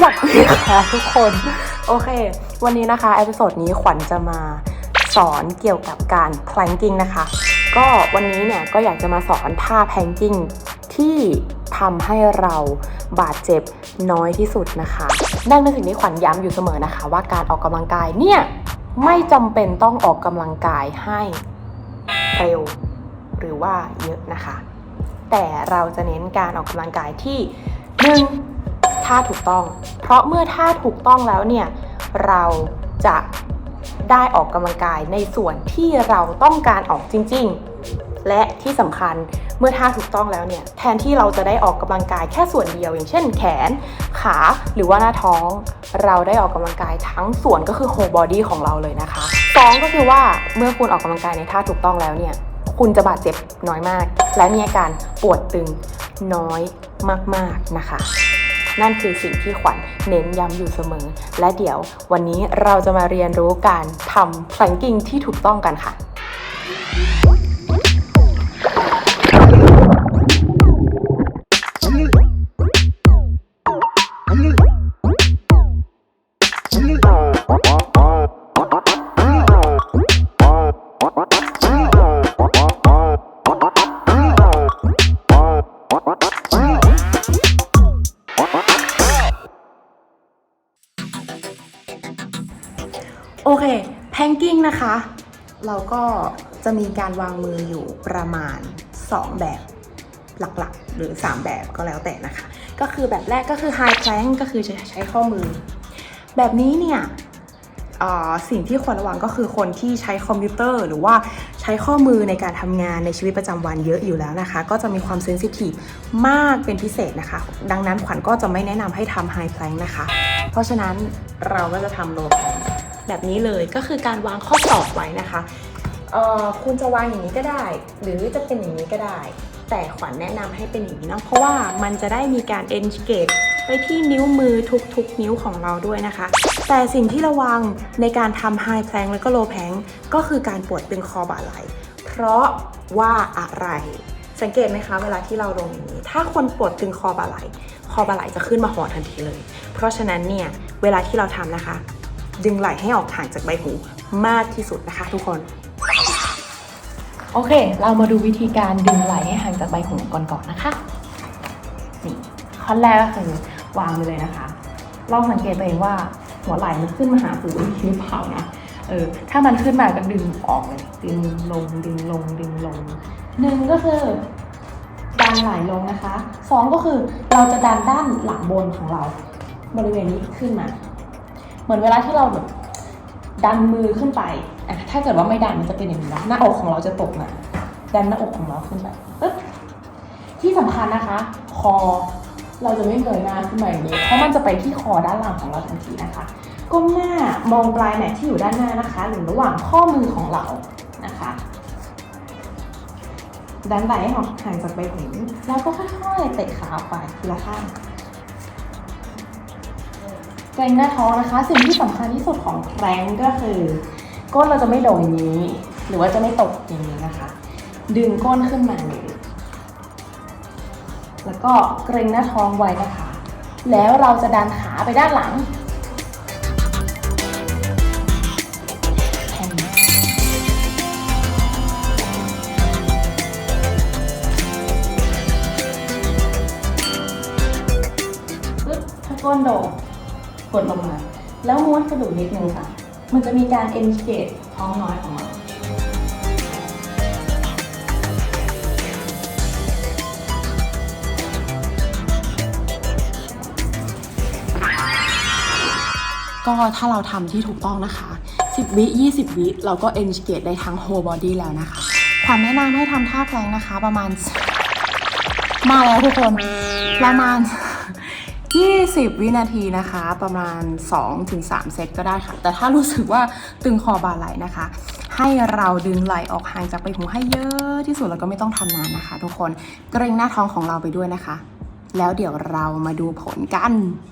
วัสดีค่ะทุกคน โอเค วันนี้นะคะเอพิโซดนี้ขวัญจะมาสอนเกี่ยวกับการ planking นะคะ ก็วันนี้เนี่ยก็อยากจะมาสอนท่า planking ที่ทำให้เราบาดเจ็บน้อยที่สุดนะคะนั่นเป็นสิ่งที่ขวัญย้ำอยู่เสมอนะคะ ว่าการออกกำลังกายเนี่ยไม่จำเป็นต้องออกกำลังกายให้เร็วหรือว่าเยอะนะคะ แต่เราจะเน้นการออกกำลังกายที่หนึ่ง ท่าถูกต้อง เพราะเมื่อท่าถูกต้องแล้วเนี่ยเราจะได้ออกกำลังกายในส่วนที่เราต้องการออกจริง ๆ และที่สำคัญเมื่อท่าถูกต้องแล้วเนี่ยแทนที่เราจะได้ออกกำลังกายแค่ส่วนเดียว อย่างเช่น แขน ขาหรือว่าหน้าท้อง เราได้ออกกำลังกายทั้งส่วนก็คือ whole body ของเราเลยนะคะสองก็คือว่าเมื่อคุณออกกำลังกายในท่าถูกต้องแล้วเนี่ยคุณจะบาดเจ็บน้อยมาก และมีอาการปวดตึงน้อยมากๆนะคะ นั่นคือสิ่งที่ขวัญเน้นย้ำอยู่เสมอ และเดี๋ยววันนี้เราจะมาเรียนรู้การทำ planking ที่ถูกต้องกันค่ะ โอเคแพงกิ้งนะคะ เราก็จะมีการวางมืออยู่ประมาณ 2 แบบหลักๆ หรือ 3 แบบก็แล้วแต่นะคะ ก็คือแบบแรกก็คือ high plank ก็คือจะใช้ข้อมือ แบบนี้เนี่ยสิ่งที่ควรระวังก็คือคนที่ใช้คอมพิวเตอร์ หรือว่าใช้ข้อมือในการทำงานในชีวิตประจำวันเยอะอยู่แล้วนะคะ ก็จะมีความเซนซิทีฟมากเป็นพิเศษนะคะ ดังนั้นขวัญก็จะไม่แนะนำให้ทำ high plank นะคะ เพราะฉะนั้นเราก็จะทำ low plank แแบบนี้เลยก็คือการวางข้อศอกไว้นะคะเอ่อคุณจะวางอย่างนี้ก็ได้ หรือจะเป็นอย่างนี้ก็ได้ แต่ขวัญแนะนำให้เป็นอย่างนี้เนาะเพราะว่ามันจะได้มีการ engage ไปที่นิ้วมือทุกๆ นิ้วของเราด้วยนะคะ แต่สิ่งที่ระวังในการทำ high plank แล้วก็ low plank ก็คือการปวดตึงคอบ่าไหล่เพราะว่าอะไร สังเกตไหมคะเวลาที่เราลงอย่างนี้ ถ้าคนปวดตึงคอบ่าไหล่คอบ่าไหล่จะขึ้นมาหอทันทีเลย เพราะฉะนั้นเนี่ยเวลาที่เราทำนะคะ ดึงไหล่ให้ออกห่างจากใบหูมากที่สุดนะคะ ทุกคน โอเค เรามาดูวิธีการดึงไหล่ให้ห่างจากใบหูก่อนก่อนนะคะ นี่ข้อแรกก็คือวางไปเลยนะคะ ลองสังเกตตัวเองว่าหัวไหล่มันขึ้นมาหาหูหรือเปล่านะ เออ ถ้ามันขึ้นมาก็ดึงออกเลย ดึงลง ดึงลง ดึงลง หนึ่งก็คือดันไหล่ลงนะคะสองก็คือเราจะดันด้านหลังบนของเรา บริเวณนี้ขึ้นมา มือนเวลาที่เราแบบดันมือขึ้นไปอะถ้าเกิดว่าไม่ดันมันจะเป็นอย่างนี้นะหน้าอกของเราจะตกมาดันหน้าอกของเราขึ้นไปปึ๊บที่สำคัญนะคะ คอเราจะไม่เงยหน้าขึ้นมาอย่างนี้เพราะมันจะไปที่คอด้านหลังของเราทันทีนะคะก้มหน้ามองปลายแหนที่อยู่ด้านหน้านะคะ หรือระหว่างข้อมือของเรานะคะดันไหล่ให้ออกห่างจากใบหูแล้วก็ค่อยๆเตะขาออกไปทีละข้าง เกรงหน้าท้องนะคะ สิ่งที่สำคัญที่สุดของแครงก็คือ ก้นเราจะไม่โด่งอย่างนี้ หรือว่าจะไม่ตกอย่างนี้นะคะ ดึงก้นขึ้นมาเลยแล้วก็เกรงหน้าท้องไว้นะคะ แล้วเราจะดันขาไปด้านหลังถ้าก้นโด่ง กดลงมา แล้วม้วนกระดูกนิดนึงค่ะ มันจะมีการ engage ท้องน้อยของเราก็ถ้าเราทำที่ถูกต้องนะคะ 10 วิ 20 วิ เราก็ engage ได้ทั้ง whole body แล้วนะคะความแนะนำให้ทำท่าแพลงนะคะ ประมาณ มาแล้วทุกคน ประมาณ 20 วินาทีนะคะ ประมาณ 2-3 เซตก็ได้ค่ะ แต่ถ้ารู้สึกว่าตึงคอบ่าไหล่นะคะ ให้เราดึงไหลออกห่างจากใบหูให้เยอะที่สุดแล้วก็ไม่ต้องทำนานนะคะ ทุกคนเกรงหน้าท้องของเราไปด้วยนะคะ แล้วเดี๋ยวเรามาดูผลกัน